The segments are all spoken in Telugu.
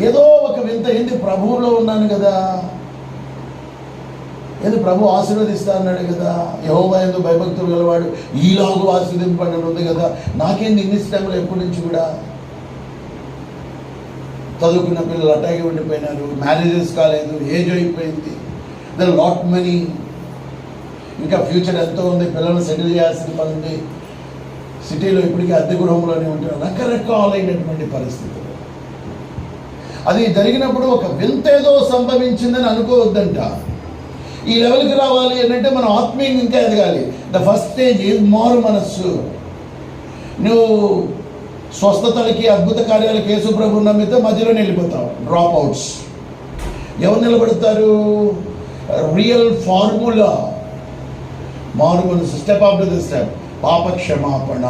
ఏదో ఒక వింత. ఏంది? ప్రభువులో ఉన్నాను కదా. ఏది? ప్రభు ఆశీర్వదిస్తా అన్నాడు కదా. యహోవా ఎందుకు భయభక్తులు గలవాడు. ఈలాగు ఆశీర్వదింపడి ఉంది కదా. నాకేంది? ఇన్ని టైంలో ఎప్పటి నుంచి కూడా చదువుకున్న పిల్లలు అట్టాగే ఉండిపోయినారు. మ్యారేజెస్ కాలేదు. ఏజ్ అయిపోయింది. ద లాట్ మనీ ఇంకా ఫ్యూచర్ ఎంతో ఉంది. పిల్లల్ని సెటిల్ చేయాల్సిన పని ఉంది. సిటీలో ఇప్పటికీ అద్దె గృహంలోనే ఉంటారు రకరకాలైనటువంటి పరిస్థితులు. అది జరిగినప్పుడు ఒక వింతేదో సంభవించిందని అనుకోవద్దంట. ఈ లెవెల్కి రావాలి అంటే మనం ఆత్మీయంగా ఇంకా ఎదగాలి. ద ఫస్ట్ స్టేజ్ ఈజ్ మారు మనస్సు. నువ్వు స్వస్థతలకి అద్భుత కార్యాలకి యేసు ప్రభు నమ్మితే మధ్యలో వెళ్ళిపోతావు డ్రాప్ అవుట్స్ ఎవరు నిలబడతారు? రియల్ ఫార్ములా మారు మనసు స్టెప్ ఆఫ్టర్ ద స్టెప్ పాప క్షమాపణ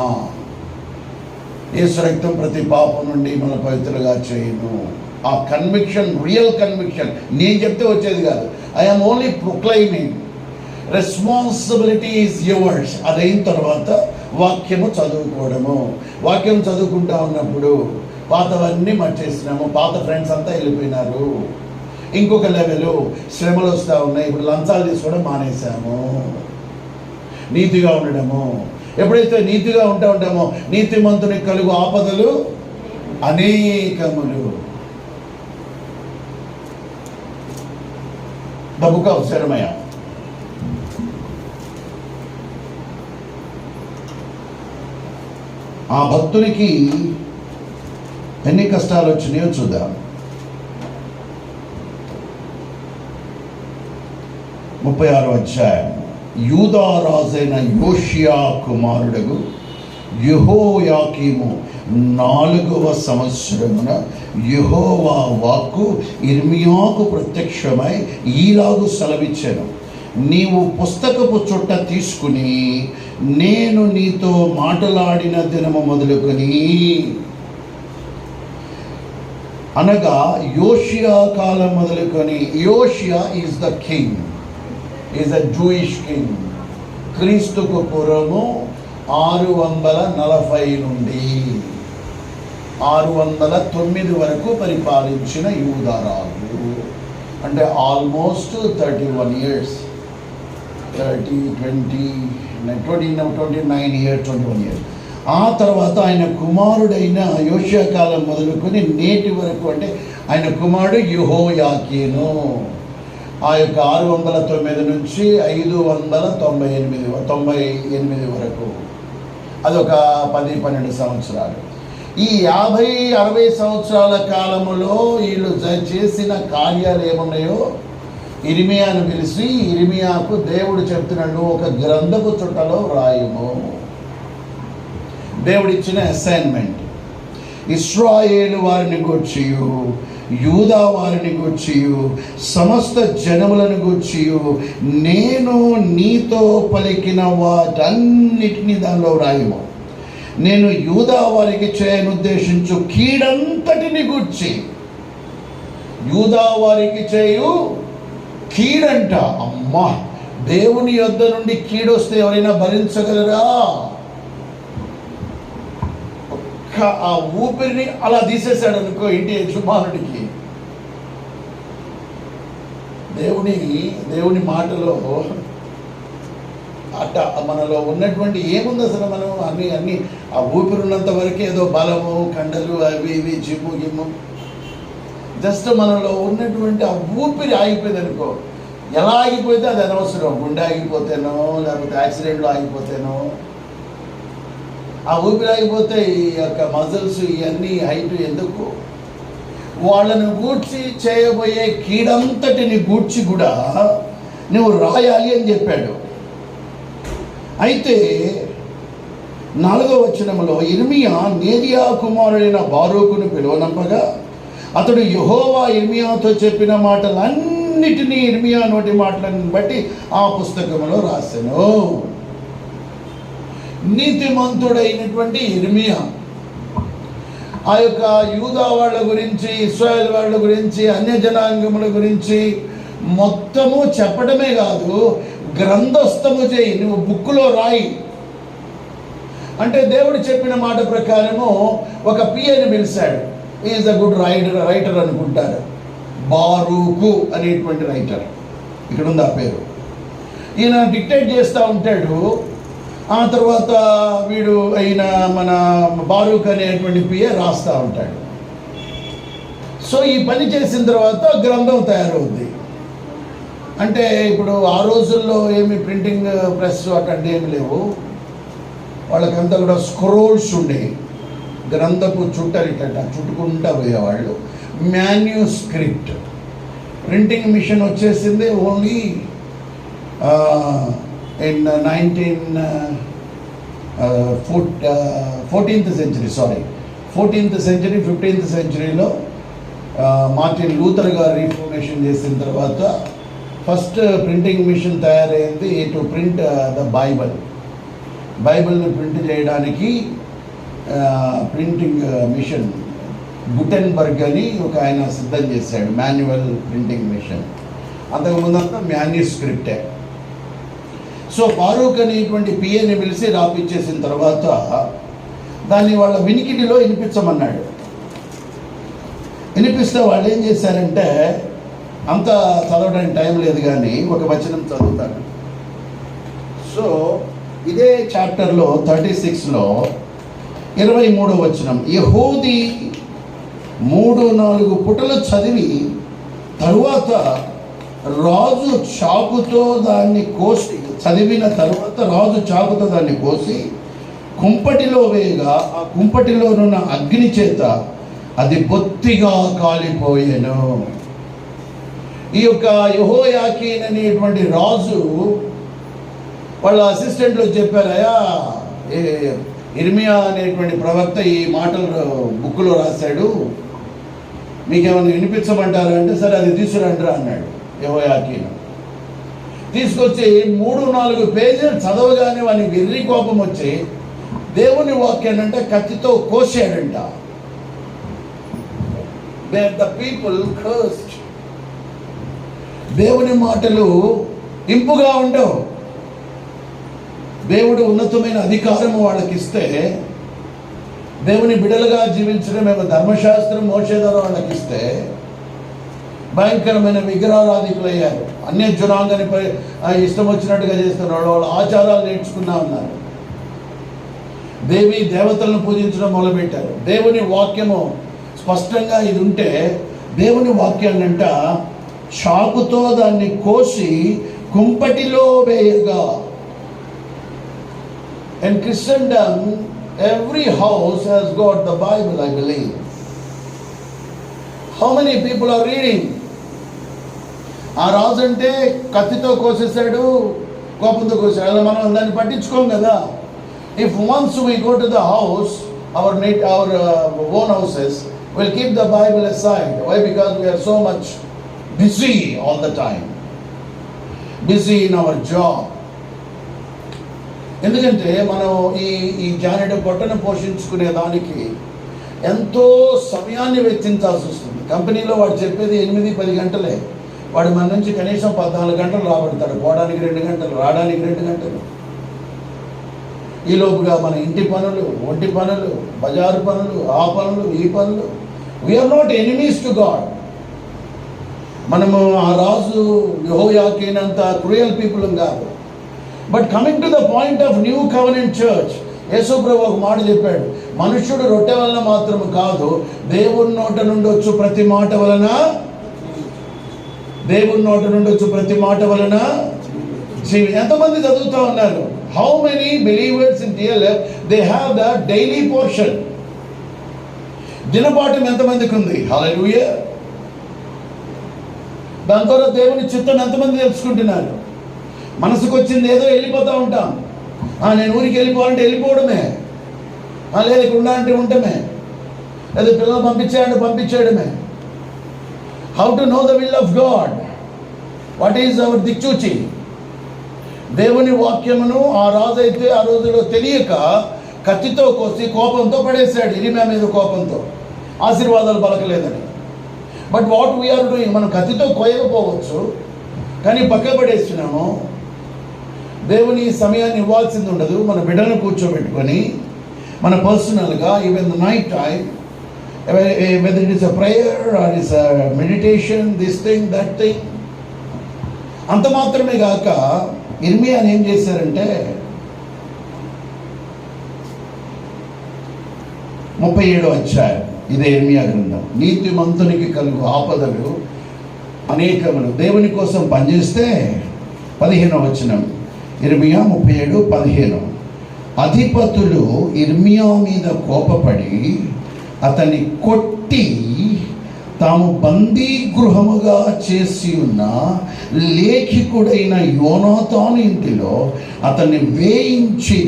యేసు రక్తం ప్రతి పాపం నుండి మన పవిత్రగా చేయను. ఆ కన్విక్షన్ రియల్ కన్విక్షన్ నేను చెప్తే వచ్చేది కాదు. I'm only proclaiming responsibility is yours అదైన తర్వాత వాక్యము చదువుకోవడము. వాక్యం చదువుకుంటా ఉన్నప్పుడు పాతవన్నీ మర్చేసినాము. పాత ఫ్రెండ్స్ అంతా వెళ్ళిపోయినారు. ఇంకొక లెవెల్ శ్రమలు వస్తూ ఉన్నాయి. ఇప్పుడు లంచాలు తీసుకోవడం మానేశాము. నీతిగా ఉండడము. ఎప్పుడైతే నీతిగా ఉంటా ఉంటామో నీతిమంతుని కలుగు ఆపదలు అనేకములు. ద బుక్ ఆ భక్తునికి ఎన్ని కష్టాలు వచ్చినాయో చూద్దాం. ముప్పై ఆరో అధ్యాయం. యూదారాజైన యోషియా కుమారుడగు యహోయాకీము నాలుగవ సంవత్సరమున యహోవా వాక్కు ఇర్మియాకు ప్రత్యక్షమై ఈలాగు సెలవిచ్చాను. నీవు పుస్తకపు చుట్ట తీసుకుని నేను నీతో మాటలాడిన దినము మొదలుకొని అనగా యోషియా కాలం మొదలుకొని యోషియా is the king is a Jewish king క్రీస్తుకు పూర్వము ఆరు వందల నలభై నుండి ఆరు వందల తొమ్మిది వరకు పరిపాలించిన యూదరాజు. అంటే almost thirty one years thirty twenty twenty twenty nine year twenty one year ఆ తర్వాత ఆయన కుమారుడైన యోషియా కాలం మొదలుకొని నేటి వరకు అంటే ఆయన కుమారుడు యుహోయాకీను. ఆ యొక్క ఆరు వందల తొమ్మిది నుంచి ఐదు వందల తొంభై ఎనిమిది తొంభై ఎనిమిది వరకు. అదొక పది పన్నెండు సంవత్సరాలు. ఈ యాభై అరవై సంవత్సరాల కాలములో వీళ్ళు చేసిన కార్యాలు ఏమున్నాయో? ఇరిమియాను పిలిచి ఇరిమియాకు దేవుడు చెప్తున్నాడు ఒక గ్రంథపు చుట్టలో రాయము దేవుడిచ్చిన అసైన్మెంట్ ఇస్రాయేలు వారిని గూర్చియు. యూదా వారిని గూర్చియు సమస్త జనములను గూర్చియు నేను నీతో పలికిన వాటన్నిటినీ దానిలో వ్రాయము. నేను యూదా వారికి చేయనుద్దేశించు కీడంతటిని గూర్చి. యూదా వారికి చేయు కీడంట. అమ్మా దేవుని యొద్ద నుండి కీడొస్తే ఎవరైనా భరించగలరా? ఒక్క ఆ ఊపిరిని అలా తీసేశాడు అనుకో ఇంటి యజమానుడికి. దేవుని దేవుని మాటలో అట్ట మనలో ఉన్నటువంటి ఏముంది అసలు మనం అన్ని అన్ని ఆ ఊపిరి ఉన్నంత వరకు ఏదో బలము కండలు అవి ఇవి జిమ్ము గిమ్ము. జస్ట్ మనలో ఉన్నటువంటి ఆ ఊపిరి ఆగిపోయింది అనుకో. ఎలా ఆగిపోతే అది అనవసరం. గుండె ఆగిపోతేనో లేకపోతే యాక్సిడెంట్లో ఆగిపోతేనో ఆ ఊపిరి ఆగిపోతే ఈ యొక్క మజిల్స్ ఇవన్నీ హైట్ ఎందుకు? వాళ్ళను గూడ్చి చేయబోయే కీడంతటిని గూడ్చి కూడా నువ్వు రాయాలి అని చెప్పాడు. అయితే నాలుగో వచనంలో ఇర్మియా నేరియా కుమారుడైన బారూకును పిలువనంపగా అతడు యహోవా ఇర్మియాతో చెప్పిన మాటలన్నిటినీ ఇర్మియా నోటి మాటలను బట్టి ఆ పుస్తకములో రాశాను నీతిమంతుడైనటువంటి ఇర్మియా ఆ యొక్క యూదా వాళ్ళ గురించి ఇస్రాయల్ వాళ్ళ గురించి అన్య జనాంగముల గురించి మొత్తము చెప్పడమే కాదు గ్రంథస్థము చేయి నువ్వు బుక్కులో రాయి. అంటే దేవుడు చెప్పిన మాట ప్రకారము ఒక పిఏని పిలిచాడు. Is a good writer writer అనుకుంటారు. బారూకు అనేటువంటి రైటర్ ఇక్కడ ఉంది ఆ పేరు. ఈయన డిక్టేట్ చేస్తూ ఉంటాడు ఆ తర్వాత వీడు అయిన మన బారూక్ అనేటువంటి పిఏ రాస్తూ ఉంటాడు. సో ఈ పని చేసిన తర్వాత గ్రంథం తయారవుద్ది. అంటే ఇప్పుడు ఆ రోజుల్లో ఏమి ప్రింటింగ్ ప్రెస్ అట్లాంటి ఏమి లేవు. వాళ్ళకంతా కూడా స్క్రోల్స్ ఉండేవి గ్రంథపు చుట్టలు ఇట్ట చుట్టుకుంటా పోయేవాళ్ళు. మాన్యూ స్క్రిప్ట్ ప్రింటింగ్ మిషన్ వచ్చేసింది only in nineteen fourteenth century sorry fourteenth century fifteenth సెంచరీలో Martin Luther గారు రీఫార్మేషన్ చేసిన తర్వాత ఫస్ట్ ప్రింటింగ్ మిషన్ తయారైంది టు ప్రింట్ ద బైబిల్ బైబిల్ని ప్రింట్ చేయడానికి ప్రింటింగ్ మిషన్ గుటెన్బర్గ్ అని ఒక ఆయన సిద్ధం చేశాడు మాన్యువల్ ప్రింటింగ్ మిషన్ అంతకుముందంతా మాన్యూ స్క్రిప్టే సో ఫారూక్ అనేటువంటి పిఏని పిలిచి రాపిచ్చేసిన తర్వాత దాన్ని వాళ్ళ వినికిడిలో వినిపించమన్నాడు. వినిపిస్తే వాళ్ళు ఏం చేశారంటే అంత చదవడానికి టైం లేదు కానీ ఒక వచనం చదువుతాను సో ఇదే చాప్టర్లో థర్టీ సిక్స్లో ఇరవై మూడో వచనం యహూది మూడు నాలుగు పుటలు చదివి తరువాత రాజు చాకుతో దాన్ని కోసి చదివిన తర్వాత రాజు చాకుతో దాన్ని కోసి కుంపటిలో వేయగా ఆ కుంపటిలోనున్న అగ్ని చేత అది బొత్తిగా కాలిపోయాను. ఈ యొక్క యహోయాకీన్ అనేటువంటి రాజు వాళ్ళ అసిస్టెంట్లు చెప్పారయ్యా ఏ ఇర్మియా అనేటువంటి ప్రవక్త ఈ మాటలు బుక్లో రాశాడు. మీకేమైనా వినిపించమంటారా? అంటే సరే అది తీసుకురండిరా అన్నాడు. యహోయాకీను. తీసుకొచ్చి మూడు నాలుగు పేజీలు చదవగానే వానికి వెర్రి కోపం వచ్చి దేవుని వాక్యాన్ని కత్తితో కోసాడంట. ద పీపుల్ కర్స్ట్ దేవుని మాటలు ఇంపుగా ఉండవు. దేవుడు ఉన్నతమైన అధికారము వాళ్ళకి ఇస్తే దేవుని బిడలుగా జీవించడం మేము ధర్మశాస్త్రం మోసేదారం వాళ్ళకి ఇస్తే భయంకరమైన విగ్రహారాధికులు అయ్యారు అన్య జనాంగాన్ని ఇష్టం వచ్చినట్టుగా చేస్తున్నారు. వాళ్ళు ఆచారాలు నేర్చుకున్నా ఉన్నారు. దేవి దేవతలను పూజించడం మొదలుపెట్టారు. దేవుని వాక్యము స్పష్టంగా ఇది ఉంటే దేవుని వాక్యాన్నంట చాకుతో దాన్ని కోసి కుంపటిలో వేయగా. And Christendom, every house has got the Bible I believe how many people are reading ఆ రాజు అంటే కత్తితో కోసేసాడు కోపంతో కోసాడు అలా మనం దాన్ని పట్టించుకోం కదా. If once we go to the house our net our own houses will keep the Bible aside why because we're so much busy all the time busy in our job ఎందుకంటే మనం ఈ ఈ జానెడ పొట్టను పోషించుకునే దానికి ఎంతో సమయాన్ని వెచ్చించాల్సి వస్తుంది. కంపెనీలో వాడు చెప్పేది ఎనిమిది పది గంటలే. వాడు మన నుంచి కనీసం పద్నాలుగు గంటలు రాబడతాడు. పోవడానికి రెండు గంటలు రావడానికి రెండు గంటలు. ఈలోపుగా మన ఇంటి పనులు ఒంటి పనులు బజారు పనులు ఆ పనులు ఈ పనులు. We're not enemies to God మనము ఆ రాజు యహోయాకేనంత క్రూయల్ పీపుల్ కాదు. But coming to the point of new covenant church యేసుప్రభు ఒక మాట చెప్పాడు. మనుష్యుడు రొట్టె వలన మాత్రం కాదు దేవుని నోట నుండి వచ్చు ప్రతి మాట వలన దేవుని నోట నుండి వచ్చు ప్రతి మాట వలన జీవి ఎంతమంది చదువుతూ ఉన్నారు? How many believers in TLF they have the daily portion దినపాఠం ఎంతమందికి ఉంది? హల్లెలూయా దాని ద్వారా దేవుని చిత్తాన్ని ఎంతమంది తెలుసుకుంటున్నారు? మనసుకు వచ్చింది ఏదో వెళ్ళిపోతూ ఉంటాం. ఆ, నేను ఊరికి వెళ్ళిపోవాలంటే వెళ్ళిపోవడమే. లేదు ఇక్కడ ఉండాలంటే ఉండటమే లేదా పిల్లలు పంపించాడంటే పంపించేయడమే. How to know the will of God what is our దిక్చూచి దేవుని వాక్యమును ఆ రాజు అయితే ఆ రోజులో తెలియక కత్తితో కోసి కోపంతో పడేశాడు. ఇరిమా మీద కోపంతో. ఆశీర్వాదాలు పలకలేదని. బట్ వాట్ వీఆర్ డూయింగ్ మనం కత్తితో కోయకపోవచ్చు. కానీ పక్క పడేస్తున్నాము దేవుని సమయాన్ని ఇవ్వాల్సింది ఉండదు. మన బిడ్డను కూర్చోబెట్టుకొని మన పర్సనల్గా even the night time whether it is a prayer or is a meditation, this thing, that thing. అంత మాత్రమే కాక ఇర్మియాని ఏం చేశారంటే ముప్పై ఏడో అధ్యాయం ఇదే ఇర్మియా గ్రంథం. నీతిమంతునికి కలుగు ఆపదలు అనేకములు. దేవుని కోసం పనిచేస్తే పదిహేనో వచనం. ఇర్మియా ముప్పై ఏడు పదిహేను. అధిపతులు ఇర్మియా మీద కోపపడి అతన్ని కొట్టి తాము బందీ గృహముగా చేసి ఉన్న లేఖికుడైన యోనాథాన్ ఇంటిలో అతన్ని వేయించి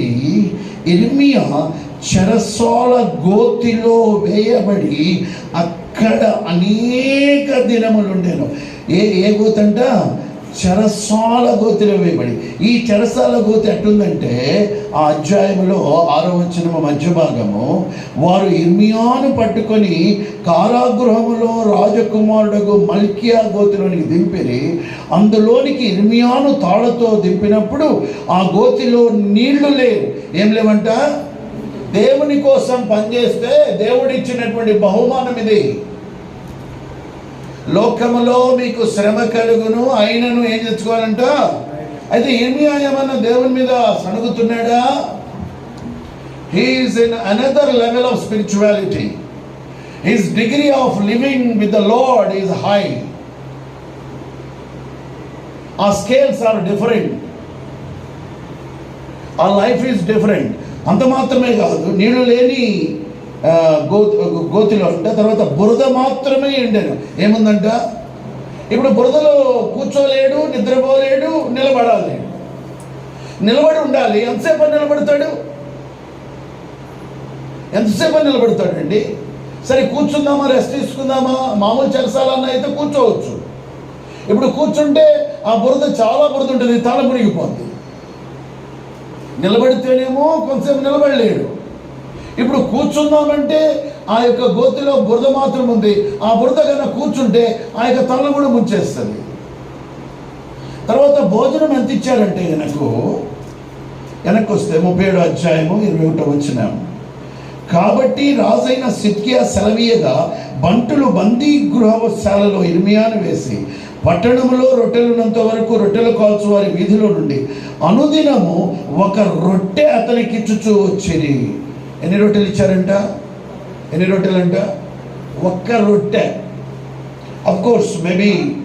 ఇర్మియా చెరసాల గోతిలో వేయబడి అక్కడ అనేక దినములుండేను. ఏ ఏ గోతంట? చెరసాల గోతిలో వేయబడి. ఈ చెరసాల గోతి ఎట్టుందంటే ఆ అధ్యాయంలో ఆరో వచ్చిన మధ్య భాగము వారు ఇర్మియాను పట్టుకొని కారాగృహములో రాజకుమారుడు మల్కియా గోతిలోనికి దింపిరి అందులోనికి ఇర్మియాను తాళతో దింపినప్పుడు ఆ గోతిలో నీళ్ళు లేవు. ఏం లేవంట? దేవుని కోసం పనిచేస్తే దేవుడిచ్చినటువంటి బహుమానం ఇది లోకములో మీకు శ్రమ కలుగును అయినను ఏం తెచ్చుకోవాలంట అయితే ఏమియా ఏమన్నా దేవుని మీద సణుగుతున్నాడా? He's in another level of spirituality his degree of living with the Lord is high ఆ స్కేల్స్ ఆర్ డిఫరెంట్ ఆ లైఫ్ ఈజ్ డిఫరెంట్ అంత మాత్రమే కాదు నీళ్ళు లేని గో గోతిలో అంట తర్వాత బురద మాత్రమే ఎండాను ఏముందంట? ఇప్పుడు బురదలో కూర్చోలేడు నిద్రపోలేడు నిలబడాలి. నిలబడి ఉండాలి. ఎంతసేపు నిలబడతాడు? ఎంతసేపు నిలబడతాడండి? సరే కూర్చుందామా రెస్ట్ తీసుకుందామా? మామూలు చెరసాలన్నా అయితే కూర్చోవచ్చు. ఇప్పుడు కూర్చుంటే ఆ బురద చాలా బురద ఉంటుంది తల మునిగిపోద్ది. నిలబడితేనేమో కొంతసేపు నిలబడలేడు. ఇప్పుడు కూర్చుందామంటే ఆ యొక్క గోతిలో బురద మాత్రం ఉంది. ఆ బురద కన్నా కూర్చుంటే ఆ యొక్క తలను కూడా ముంచేస్తుంది. తర్వాత భోజనం ఎంత ఇచ్చారంటే వెనక్కు వెనక్కి వస్తే ముప్పై ఏడు అధ్యాయము ఇరవై ఒకటో వచ్చినాము కాబట్టి రాజైన సిద్కియా సెలవీయగా బంటులు బందీ గృహశాలలో ఇర్మియాను వేసి పట్టణంలో రొట్టెలున్నంత వరకు రొట్టెలు కాల్చు వారి వీధిలో నుండి అనుదినము ఒక రొట్టె అతనికిచ్చుచూ వచ్చింది ఎన్ని రొట్టెలు ఇచ్చారంట? ఎన్ని రొట్టెలంట? ఒక్క రొట్టె. అఫ్ కోర్స్ మేబీ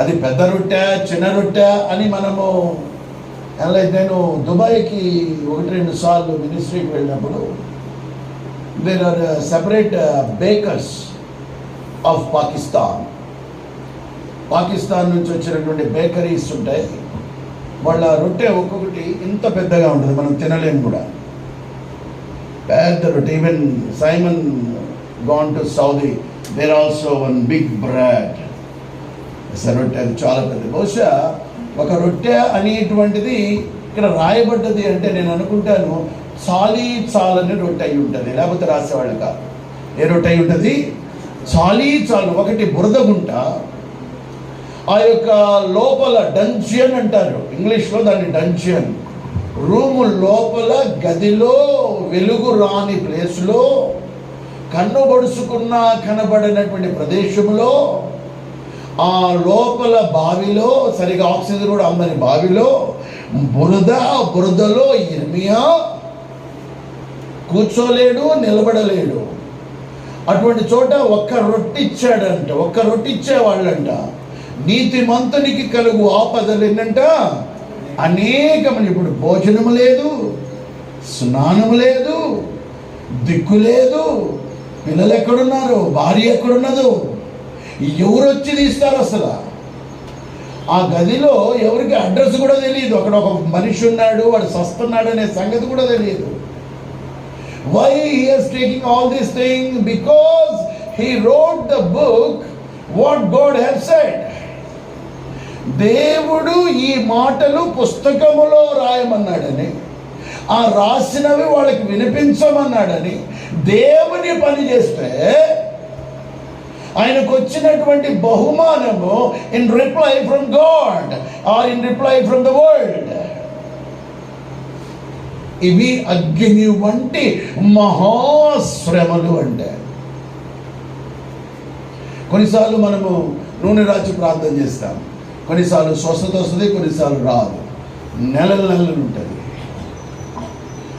అది పెద్ద రొట్టె చిన్న రొట్టె అని మనము ఎలా నేను దుబాయ్కి ఒకటి రెండు సార్లు మినిస్ట్రీకి వెళ్ళినప్పుడు there are separate bakers of Pakistan Pakistan నుంచి వచ్చినటువంటి బేకరీస్ ఉంటాయి. వాళ్ళ రొట్టె ఒక్కొక్కటి ఇంత పెద్దగా ఉంటుంది మనం తినలేము కూడా. పెద్ద రొట్టె even Simon gone to Saudi there also one big bread రొట్టె అది చాలా పెద్ద బహుశా ఒక రొట్టె అనేటువంటిది ఇక్కడ రాయబడ్డది అంటే నేను అనుకుంటాను చాలీ చాలని రొట్టె అయి ఉంటుంది. లేకపోతే రాసేవాళ్ళు కాదు ఏ రొట్టె అయి ఉంటుంది? చాలీ చాలు ఒకటి బురద గుంట ఆ యొక్క లోపల డంజియన్ అంటారు. ఇంగ్లీష్లో దాన్ని డంజియన్ రూము లోపల గదిలో వెలుగు రాని ప్లేస్లో కన్ను బడుసుకున్న కనబడినటువంటి ప్రదేశంలో ఆ లోపల బావిలో సరిగా ఆక్సిజన్ కూడా అందని బావిలో బురద బురదలో ఇర్మియా కూర్చోలేడు నిలబడలేడు. అటువంటి చోట ఒక్క రొట్టి ఇచ్చాడంట ఒక్క రొట్టి ఇచ్చేవాళ్ళంట నీతిమంతునికి కలుగు ఆపదలు ఏంటంట అనేకమని ఇప్పుడు భోజనము లేదు స్నానము లేదు దిక్కు లేదు. పిల్లలు ఎక్కడున్నారు? భార్య ఎక్కడున్నదో? ఎవరు వచ్చి తీస్తారు అసలు? ఆ గదిలో ఎవరికి అడ్రస్ కూడా తెలియదు. అక్కడ ఒక మనిషి ఉన్నాడు వాడు సస్తున్నాడు అనే సంగతి కూడా తెలియదు. Why he's taking all this thing because he rode the book what God have said దేవుడు ఈ మాటలు పుస్తకములో రాయమన్నాడని ఆ రాసినవి వాళ్ళకి వినిపించమన్నాడని దేవుని పని చేస్తే ఆయనకు వచ్చినటువంటి బహుమానము in reply from God or in reply from the world ఇవి అగ్ని వంటి మహాశ్రమలు అంటే. కొన్నిసార్లు మనము నూనె రాచి ప్రార్థన చేస్తాం. కొన్నిసార్లు స్వస్థత వస్తుంది కొన్నిసార్లు రాదు. నెలల నెలలు ఉంటుంది.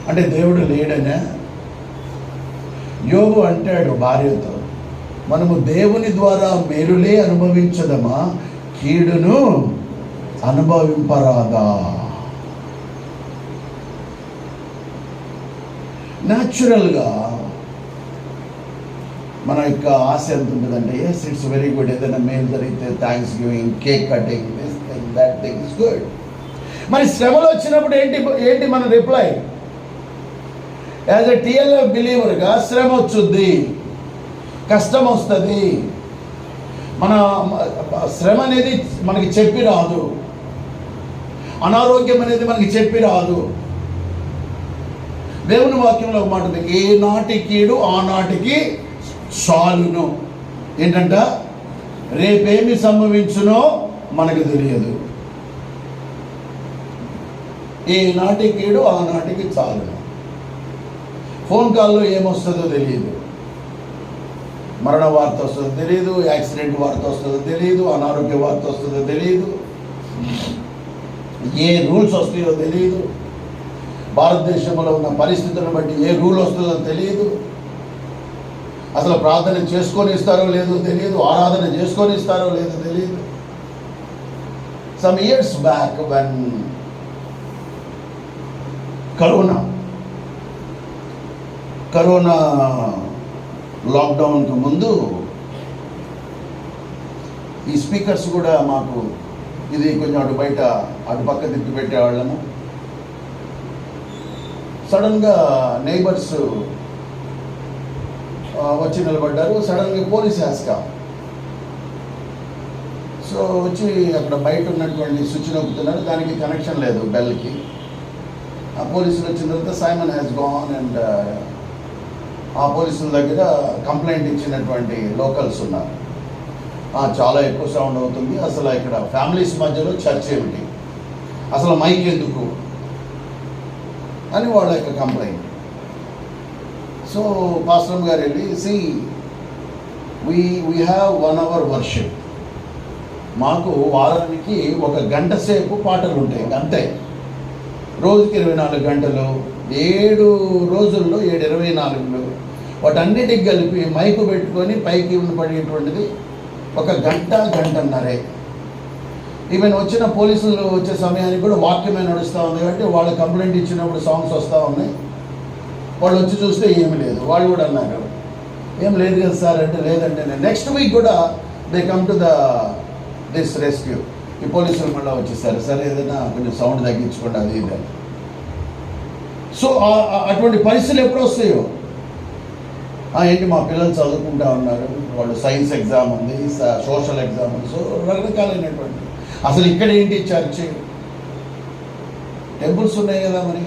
అంటే దేవుడు లేడనే. యోగు అంటాడు భార్యతో మనము దేవుని ద్వారా మేలులే అనుభవించదమా? కీడును అనుభవింపరాదా? న్యాచురల్గా మన యొక్క ఆశ ఎంత ఉంటుందంటే ఎస్ ఇట్స్ వెరీ గుడ్ ఏదైనా మేలు జరిగితే thanksgiving cake cutting this thing that thing is good మరి శ్రమలు వచ్చినప్పుడు ఏంటి ఏంటి మన రిప్లై యాజ్ ఎ టిఎల్ఎఫ్ బిలీవర్గా శ్రమ వచ్చుద్ది కష్టం వస్తుంది. మన శ్రమ అనేది మనకి చెప్పి రాదు. అనారోగ్యం అనేది మనకి చెప్పి రాదు. దేవుని వాక్యంలో ఒక మాట ఉంది ఏ నాటి కీడు ఆ నాటికి చాలును ఏంటంట? రేపేమి సంభవించునో మనకు తెలియదు. ఏ నాటికీడు కీడు చాలు. ఫోన్ కాల్లో ఏమొస్తుందో తెలియదు. మరణ వార్త వస్తుందో తెలియదు యాక్సిడెంట్ వార్త వస్తుందో తెలియదు అనారోగ్య వార్త వస్తుందో తెలియదు. ఏ రూల్స్ వస్తాయో తెలియదు. భారతదేశంలో ఉన్న పరిస్థితులను బట్టి ఏ రూల్ వస్తుందో తెలియదు. అసలు ప్రార్థన చేసుకొని ఇస్తారో లేదో తెలియదు ఆరాధన చేసుకొని ఇస్తారో లేదో తెలియదు. Some years back one corona corona లాక్డౌన్కి ముందు ఈ స్పీకర్స్ కూడా మాకు ఇది కొంచెం అటు బయట అటు పక్క తిప్పి పెట్టేవాళ్ళము. సడన్గా నైబర్స్ వచ్చి నిలబడ్డారు. సడన్గా పోలీస్ యాస్కా సో వచ్చి అక్కడ బయట ఉన్నటువంటి స్విచ్ నొక్కుతున్నారు దానికి కనెక్షన్ లేదు బెల్కి. ఆ పోలీసులు వచ్చిన తర్వాత సైమన్ హ్యాస్ గాన్ అండ్ ఆ పోలీసుల దగ్గర కంప్లైంట్ ఇచ్చినటువంటి లోకల్స్ ఉన్నారు. చాలా ఎక్కువ సౌండ్ అవుతుంది. అసలు ఇక్కడ ఫ్యామిలీస్ మధ్యలో చర్చ ఏమిటి? అసలు మైక్ ఎందుకు? అని వాళ్ళ యొక్క కంప్లైంట్. సో పాస్టర్ గారు వెళ్ళి see we we have one our worship మాకు వారానికి ఒక గంట సేపు పాటలు ఉంటాయి అంతే. రోజుకి ఇరవై నాలుగు గంటలు ఏడు రోజుల్లో ఏడు ఇరవై నాలుగులో. వాటన్నిటికి కలిపి మైకు పెట్టుకొని పైకి పడేటువంటిది ఒక గంట గంటన్నరే. ఈవెన్ వచ్చిన పోలీసులు వచ్చే సమయానికి కూడా వాక్యమే నడుస్తూ ఉంది కాబట్టి వాళ్ళ కంప్లైంట్ ఇచ్చినప్పుడు సాంగ్స్ వస్తూ ఉన్నాయి. వాళ్ళు వచ్చి చూస్తే ఏమి లేదు. వాళ్ళు కూడా అన్నారు. ఏం లేదు కదా సార్ అంటే లేదంటే నేను నెక్స్ట్ వీక్ కూడా they come to the this rescue ఈ పోలీసులు మళ్ళీ వచ్చేసారు. సరే ఏదైనా కొంచెం సౌండ్ తగ్గించుకోండి అది ఇది సో అటువంటి పరిస్థితులు ఎప్పుడు వస్తాయో? ఏంటి మా పిల్లలు చదువుకుంటా ఉన్నారు. వాళ్ళు సైన్స్ ఎగ్జామ్ ఉంది సోషల్ ఎగ్జామ్ ఉంది. సో రకరకాలైనటువంటి. అసలు ఇక్కడ ఏంటి చర్చ్? టెంపుల్స్ ఉన్నాయి కదా మరి.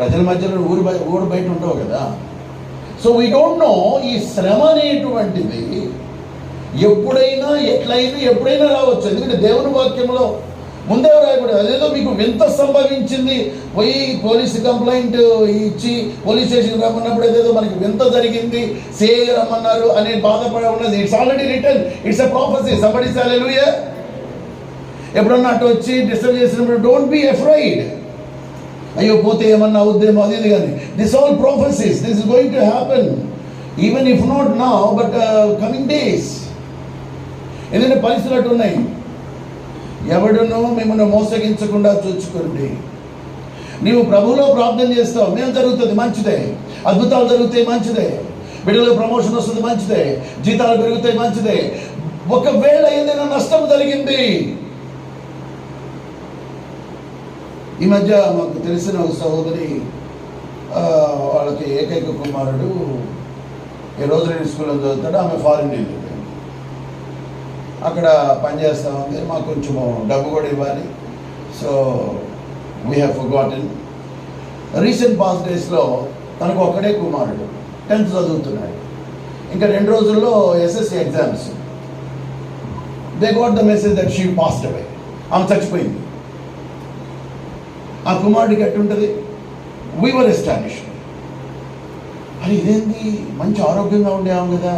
ప్రజల మధ్యలో ఊరు బయ ఊరు బయట ఉండవు కదా. సో వీ డోంట్ నో ఈ శ్రమ అనేటువంటిది ఎప్పుడైనా ఎట్లయినా ఎప్పుడైనా రావచ్చు. ఎందుకంటే దేవుని వాక్యంలో ముందే రాయకూడదు అదేదో మీకు వింత సంభవించింది. పోయి పోలీసు కంప్లైంట్ ఇచ్చి పోలీస్ స్టేషన్ రమ్మన్నప్పుడు ఏదేదో మనకి వింత జరిగింది. సే రమ్మన్నారు అనే బాధపడ ఉన్నది. It's already return it's a prophecy somebody సాలెలుయా ఎప్పుడన్నా అటు వచ్చి డిస్టర్బ్ చేసినప్పుడు డోంట్ బి ఎఫ్రైడ్ అయ్యో పోతే ఏమన్నా అవుద్దేమో? అది ఇది కానీ this all prophecies this is going to happen even if not నా బట్ కమింగ్ డేస్ ఎందుకంటే పరిస్థితులు అటు ఉన్నాయి. ఎవడునో మిమ్మల్ని మోసగించకుండా చూచుకోండి. నీవు ప్రభువులో ప్రార్థన చేస్తావు. మేము జరుగుతుంది మంచిదే. అద్భుతాలు జరుగుతాయి మంచిదే. బిడ్డలకు ప్రమోషన్ వస్తుంది మంచిదే. జీతాలు పెరుగుతాయి మంచిదే. ఒకవేళ ఏదైనా నష్టం జరిగింది ఈ మధ్య మాకు తెలిసిన ఒక సహోదరి వాళ్ళకి ఏకైక కుమారుడు ఈ రోజు స్కూల్లో చదువుతాడు ఆమె ఫారిన్ వెళ్ళిపోయింది అక్కడ పనిచేస్తూ ఉంది మాకు కొంచెం డబ్బు కూడా ఇవ్వాలి. So we have forgotten recent pass డేస్లో తనకు ఒక్కడే కుమారుడు టెన్త్ చదువుతున్నాడు. ఇంకా రెండు రోజుల్లో SSC exams they got the message that she passed away ఆమె చచ్చిపోయింది. ఆ కుమారుడికి ఎట్టుంటుంది వీవర్ ఎస్టాబ్లిష్ అది ఇదేంది? మంచి ఆరోగ్యంగా ఉండేవాం కదా.